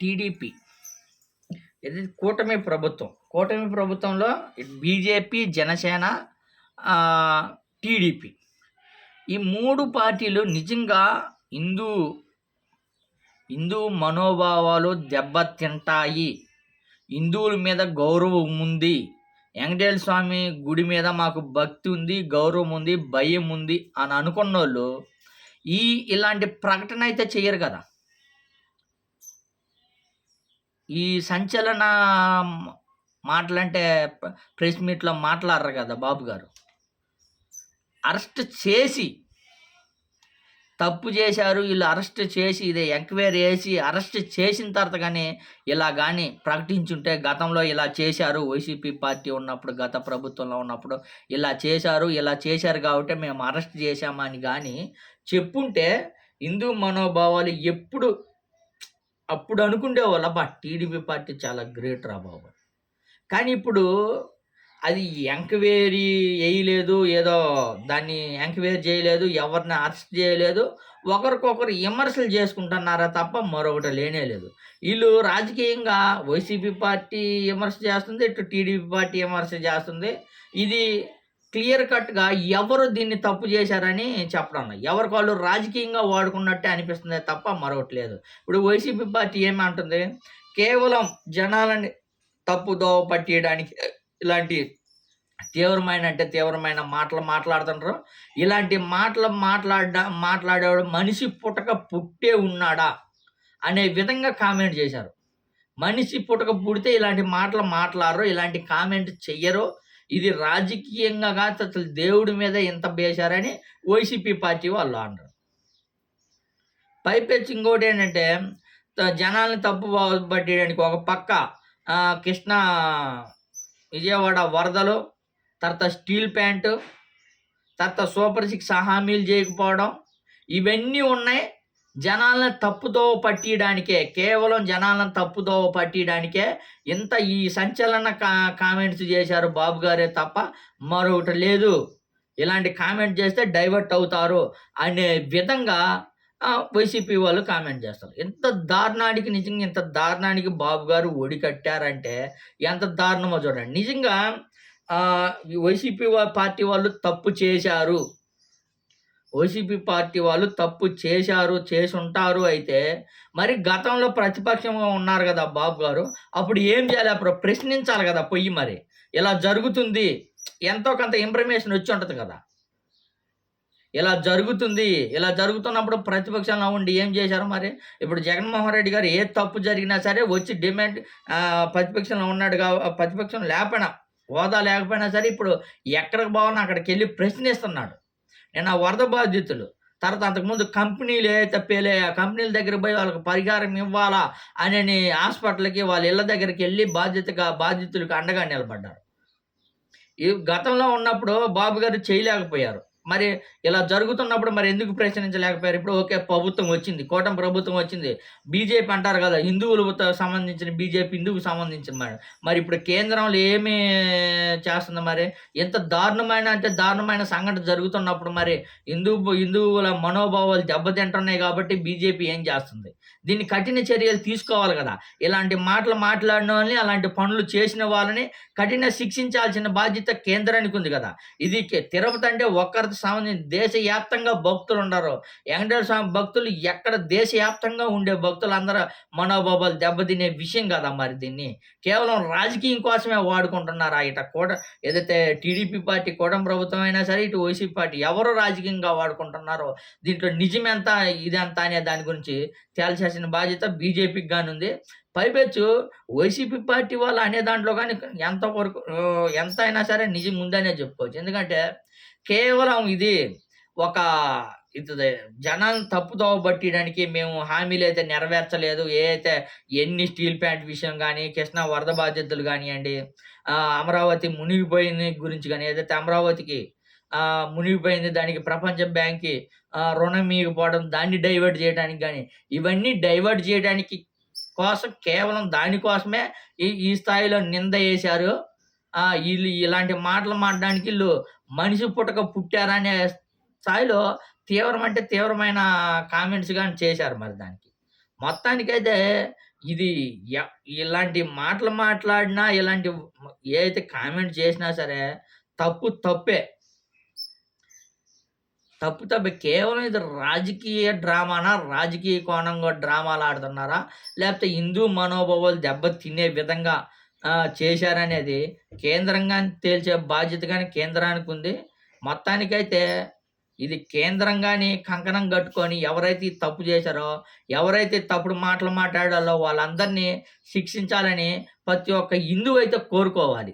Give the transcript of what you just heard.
TDP. ఇది కూటమి ప్రభుత్వం. కూటమి ప్రభుత్వంలో బీజేపీ జనసేన టీడీపీ. ఈ మూడు పార్టీలు నిజంగా హిందూ హిందూ మనోభావాలు దెబ్బతింటాయి. హిందువుల మీద గౌరవం ఉంది. వెంకటేశ్వర స్వామి గుడి మీద మాకు భక్తి ఉంది గౌరవం ఉంది భయం ఉంది అని అనుకున్న వాళ్ళు ఈ ఇలాంటి ప్రకటన అయితే చేయరు కదా. ఈ సంచలన మాటలంటే ప్ర- ప్రెస్ మీట్లో మాట్లాడరు కదా బాబు గారు. అరెస్ట్ చేసి తప్పు చేశారు వీళ్ళు అరెస్ట్ చేసి ఇదే ఎంక్వైరీ చేసి అరెస్ట్ చేసిన తర్వాత కానీ ఇలా కానీ ప్రకటించుంటే గతంలో ఇలా చేశారు వైసీపీ పార్టీ ఉన్నప్పుడు గత ప్రభుత్వంలో ఉన్నప్పుడు ఇలా చేశారు ఇలా చేశారు కాబట్టి మేము అరెస్ట్ చేశామని కానీ చెప్పుంటే హిందూ మనోభావాలు ఎప్పుడు అప్పుడు అనుకునే వాళ్ళ బా టీడీపీ పార్టీ చాలా గ్రేట్ రా బాబు. కానీ ఇప్పుడు అది ఎంక్వైరీ వేయలేదు ఏదో దాన్ని ఎంక్వైరీ చేయలేదు ఎవరిని అరెస్ట్ చేయలేదు ఒకరికొకరు విమర్శలు చేసుకుంటున్నారా తప్ప మరొకటి లేనే లేదు. వీళ్ళు రాజకీయంగా వైసీపీ పార్టీ విమర్శ చేస్తుంది ఇటు టీడీపీ పార్టీ విమర్శ చేస్తుంది. ఇది క్లియర్ కట్గా ఎవరు దీన్ని తప్పు చేశారని చెప్పడం ఎవరి ఎవరికి వాళ్ళు రాజకీయంగా వాడుకున్నట్టే అనిపిస్తుంది తప్ప మరొకటి లేదు ఇప్పుడు వైసీపీ పార్టీ ఏమంటుంది? కేవలం జనాలని తప్పుదోవ పట్టియడానికి ఇలాంటి తీవ్రమైన అంటే తీవ్రమైన మాటలు మాట్లాడుతుంటారు ఇలాంటి మాటలు మాట్లాడ మాట్లాడేవాడు మనిషి పుట్టక పుట్టే ఉన్నాడా అనే విధంగా కామెంట్ చేశారు. మనిషి పుట్టక పుడితే ఇలాంటి మాటలు మాట్లాడరు ఇలాంటి కామెంట్ చెయ్యరు. ఇది రాజకీయంగా కాదు అసలు దేవుడి మీద ఎంత బేశారని వైసీపీ పార్టీ వాళ్ళు అన్నారు పైపెచ్చి ఇంకోటి ఏంటంటే జనాల్ని తప్పు పట్టేయడానికి ఒక పక్క కృష్ణ కృష్ణా విజయవాడ వరదలు తర్వాత స్టీల్ ప్యాంటు తర్వాత సూపర్ సిక్స్ హామీలు చేయకపోవడం ఇవన్నీ ఉన్నాయి. జనాలను తప్పుతో పట్టియడానికే కేవలం జనాలను తప్పుతో పట్టియడానికే ఇంత ఈ సంచలన కా కామెంట్స్ చేశారు బాబు గారే తప్ప మరొకటి లేదు. ఇలాంటి కామెంట్ చేస్తే డైవర్ట్ అవుతారు అనే విధంగా వైసీపీ వాళ్ళు కామెంట్ చేస్తారు. ఎంత దారుణానికి నిజంగా ఇంత దారుణానికి బాబు గారు ఒడి కట్టారంటే ఎంత దారుణమో చూడండి. నిజంగా వైసీపీ పార్టీ వాళ్ళు తప్పు చేశారు. వైసీపీ పార్టీ వాళ్ళు తప్పు చేశారు చేసి ఉంటారు అయితే మరి గతంలో ప్రతిపక్షంగా ఉన్నారు కదా బాబు గారు. అప్పుడు ఏం చేయాలి? అప్పుడు ప్రశ్నించాలి కదా పొయ్యి మరి. ఇలా జరుగుతుంది. ఎంతో కొంత ఇన్ఫర్మేషన్ వచ్చి ఉంటుంది కదా. ఇలా జరుగుతుంది. ఇలా జరుగుతున్నప్పుడు ప్రతిపక్షంలో ఉండి ఏం చేశారు మరి? ఇప్పుడు జగన్మోహన్ రెడ్డి గారు ఏ తప్పు జరిగినా సరే వచ్చి డిమాండ్ ప్రతిపక్షంలో ఉన్నాడు కా ప్రతిపక్షం లేకపోయినా హోదా లేకపోయినా సరే ఇప్పుడు ఎక్కడికి బాగున్నా అక్కడికి వెళ్ళి ప్రశ్నిస్తున్నాడు. నేను ఆ వరద బాధ్యతలు తర్వాత అంతకుముందు కంపెనీలు ఏదైతే పేలే ఆ కంపెనీల దగ్గర పోయి వాళ్ళకి పరిహారం ఇవ్వాలా అని హాస్పిటల్కి వాళ్ళ ఇళ్ళ దగ్గరికి వెళ్ళి బాధ్యతగా బాధితులకు అండగా నిలబడ్డారు. ఈ గతంలో ఉన్నప్పుడు బాబు గారు చేయలేకపోయారు. మరి ఇలా జరుగుతున్నప్పుడు మరి ఎందుకు ప్రశ్నించలేకపోయారు? ఇప్పుడు ఓకే ప్రభుత్వం వచ్చింది కూటమి ప్రభుత్వం వచ్చింది. బీజేపీ అంటారు కదా హిందువులతో సంబంధించిన బీజేపీ హిందువుకు సంబంధించిన మరి. మరి ఇప్పుడు కేంద్రంలో ఏమి చేస్తుంది మరి? ఎంత దారుణమైన అంటే దారుణమైన సంఘటన జరుగుతున్నప్పుడు మరి హిందూ హిందువుల మనోభావాలు దెబ్బతింటున్నాయి కాబట్టి బీజేపీ ఏం చేస్తుంది? దీన్ని కఠిన చర్యలు తీసుకోవాలి కదా. ఇలాంటి మాటలు మాట్లాడిన వాళ్ళని అలాంటి పనులు చేసిన వాళ్ళని కఠిన శిక్షించాల్సిన బాధ్యత కేంద్రానికి ఉంది కదా. ఇది తిరుపతి అంటే ఒక్కరికి సంబంధించి దేశవ్యాప్తంగా భక్తులు ఉండరు వెంకటేశ్వర స్వామి భక్తులు ఎక్కడ దేశవ్యాప్తంగా ఉండే భక్తులు అందరూ మనోభావాలు దెబ్బతినే విషయం కదా మరి దీన్ని. కేవలం రాజకీయం కోసమే వాడుకుంటున్నారు ఇట కూడా ఏదైతే టీడీపీ పార్టీ కూటమి ప్రభుత్వం అయినా సరే ఇటు వైసీపీ పార్టీ ఎవరు రాజకీయంగా వాడుకుంటున్నారో దీంట్లో నిజమెంత ఇదంతా అనే దాని గురించి తేల్చాల్సిన బాధ్యత బీజేపీకి గానుంది. పైపెచ్చు వైసీపీ పార్టీ వాళ్ళు అనే దాంట్లో కానీ ఎంత వరకు ఎంత అయినా సరే నిజం ఉందనే చెప్పుకోవచ్చు. ఎందుకంటే కేవలం ఇది ఒక ఇది జనాలను తప్పుదోవ పట్టడానికి మేము హామీలు అయితే నెరవేర్చలేదు. ఏ అయితే ఎన్ని స్టీల్ ప్యాంట్ విషయం కానీ కృష్ణా వరద బాధ్యతలు కానివ్వండి అమరావతి మునిగిపోయింది గురించి కానీ ఏదైతే అమరావతికి మునిగిపోయింది దానికి ప్రపంచ బ్యాంక్కి రుణం మిగిపోవడం దాన్ని డైవర్ట్ చేయడానికి కానీ ఇవన్నీ డైవర్ట్ చేయడానికి కోసం కేవలం దానికోసమే ఈ ఈ స్థాయిలో నింద వేశారు వీళ్ళు ఇలాంటి మాటలు మాట్లాడడానికి వీళ్ళు మనిషి పుట్టక పుట్టారనే స్థాయిలో తీవ్రం అంటే తీవ్రమైన కామెంట్స్ కానీ చేశారు మరి దానికి మొత్తానికైతే ఇది ఇలాంటి మాటలు మాట్లాడినా, ఇలాంటి ఏదైతే కామెంట్ చేసినా సరే తప్పు తప్పే. తప్పు తప్ప కేవలం ఇది రాజకీయ డ్రామానా? రాజకీయ కోణంగా డ్రామాలు ఆడుతున్నారా లేపోతే హిందూ మనోభావాలు దెబ్బ తినే విధంగా చేశారనేది కేంద్రంగా తేల్చే బాధ్యత కేంద్రానికి ఉంది మొత్తానికైతే ఇది కేంద్రంగాని కంకణం కట్టుకొని ఎవరైతే తప్పు చేశారో, ఎవరైతే తప్పుడు మాటలు మాట్లాడాలో వాళ్ళందరినీ శిక్షించాలని ప్రతి ఒక్క హిందువు అయితే కోరుకోవాలి.